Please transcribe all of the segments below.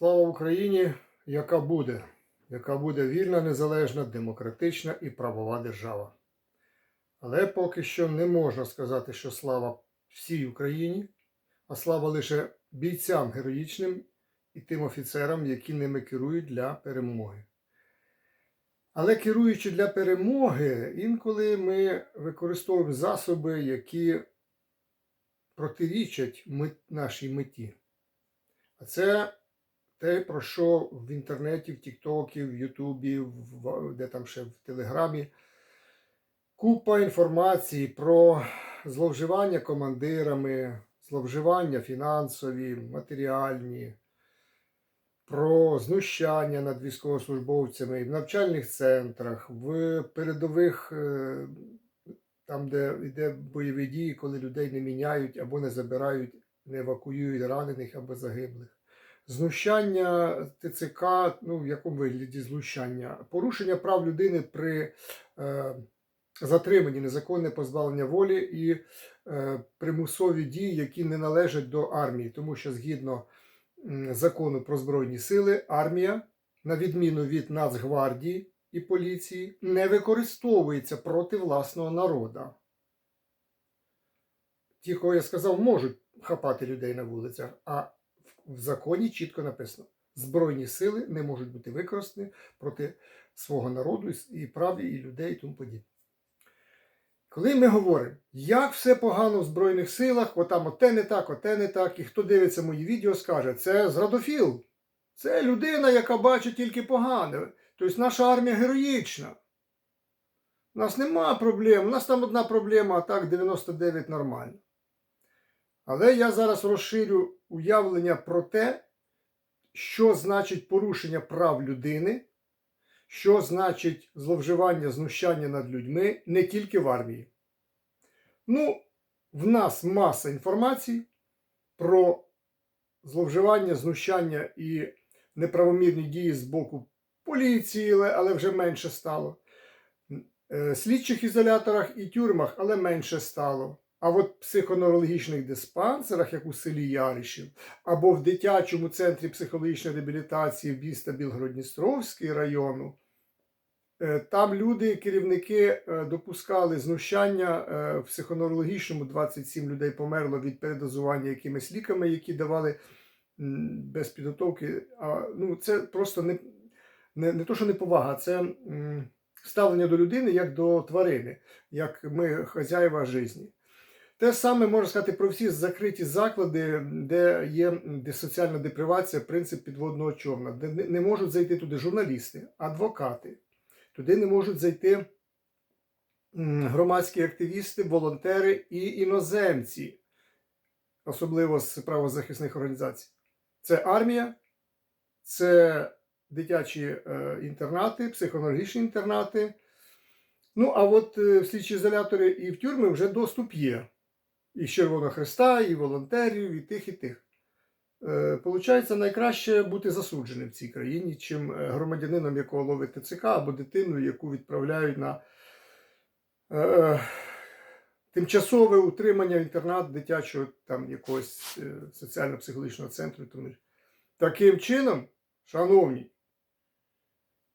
Слава Україні, яка буде, яка буде вільна, незалежна, демократична і правова держава. Але поки що не можна сказати, що слава всій Україні, а слава лише бійцям героїчним і тим офіцерам, які ними керують для перемоги. Але керуючи для перемоги, інколи ми використовуємо засоби, які протирічать нашій меті. А це те, про що в інтернеті, в Тіктокі, в Ютубі, де там ще в Телеграмі. Купа інформації про зловживання командирами, зловживання фінансові, матеріальні, про знущання над військовослужбовцями в навчальних центрах, в передових, е, там, де йде бойові дії, коли людей не міняють або не забирають, не евакуюють ранених або загиблих. Знущання ТЦК, ну в якому вигляді знущання, порушення прав людини при е, затриманні, незаконне позбавлення волі і е, примусові дії, які не належать до армії, тому що згідно закону про збройні сили, армія, на відміну від Нацгвардії і поліції, не використовується проти власного народу. Ті, кого я сказав, можуть хапати людей на вулицях, а в законі чітко написано: Збройні сили не можуть бути використані проти свого народу і прав, і людей, і тому подібне. Коли ми говоримо, як все погано в Збройних силах, отам оте не так, оте не так, і хто дивиться мої відео, скаже, це зрадофіл. Це людина, яка бачить тільки погане. Тобто наша армія героїчна. У нас нема проблем, у нас там одна проблема, а так 99 нормально. Але я зараз розширю уявлення про те, що значить порушення прав людини, що значить зловживання, знущання над людьми не тільки в армії. Ну, в нас маса інформації про зловживання, знущання і неправомірні дії з боку поліції, але- вже менше стало. Е, Слідчих ізоляторах і тюрмах, але менше стало. А от в психоневрологічних диспансерах, як у селі Яришів, або в дитячому центрі психологічної реабілітації міста Білгород-Дністровський району, е, там люди, керівники е, допускали знущання е, в психоневрологічному 27 людей померло від передозування якимись ліками, які давали без підготовки. А, ну, це просто не, не, не то, що неповага, це ставлення до людини як до тварини, як ми хазяїва житті. Те саме можна сказати про всі закриті заклади, де є соціальна депривація, принцип підводного човна, де не- не можуть зайти туди журналісти, адвокати, туди не можуть зайти громадські активісти, волонтери і іноземці, особливо з правозахисних організацій. Це армія, це дитячі е, інтернати, психонологічні інтернати. Ну, а от е, в слідчі ізолятори і в тюрми вже доступ є. І Червоного Христа, і волонтерів, і тих, і тих. Е, Получається, найкраще бути засудженим в цій країні, чим е, громадянином, якого ловить ТЦК, або дитиною, яку відправляють на е, тимчасове утримання в інтернат дитячого там якогось соціально-психологічного центру. Таким чином, шановні,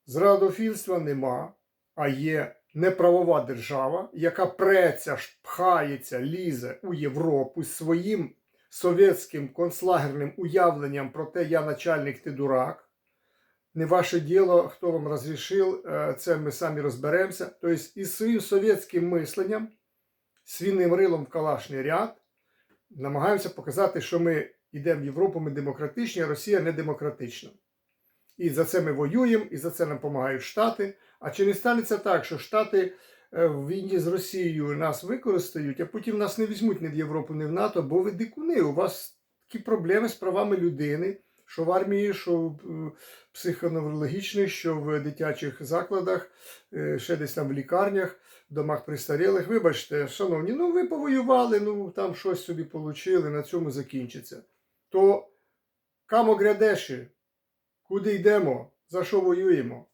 зрадофільства нема, а є неправова держава, яка преться, пхається, лізе у Європу своїм совєтським концлагерним уявленням про те, я начальник, ти дурак. Не ваше діло, хто вам розрішив, е, це ми самі розберемося. Тобто, із своїм совєтським мисленням, свійним рилом в калашний ряд, намагаємося показати, що ми йдемо в Європу, ми демократичні, а Росія не демократична. І за це ми воюємо, і за це нам допомагають Штати. А чи не станеться так, що Штати е, в війні з Росією нас використають, а потім нас не візьмуть ні в Європу, ні в НАТО, бо ви дикуни, у вас такі проблеми з правами людини, що в армії, що в е, психоневрологічних, що в дитячих закладах, е, ще десь там в лікарнях, в домах престарілих. Вибачте, шановні, ну ви повоювали, ну там щось собі отримали, на цьому закінчиться. То камо грядеші, куди йдемо, за що воюємо?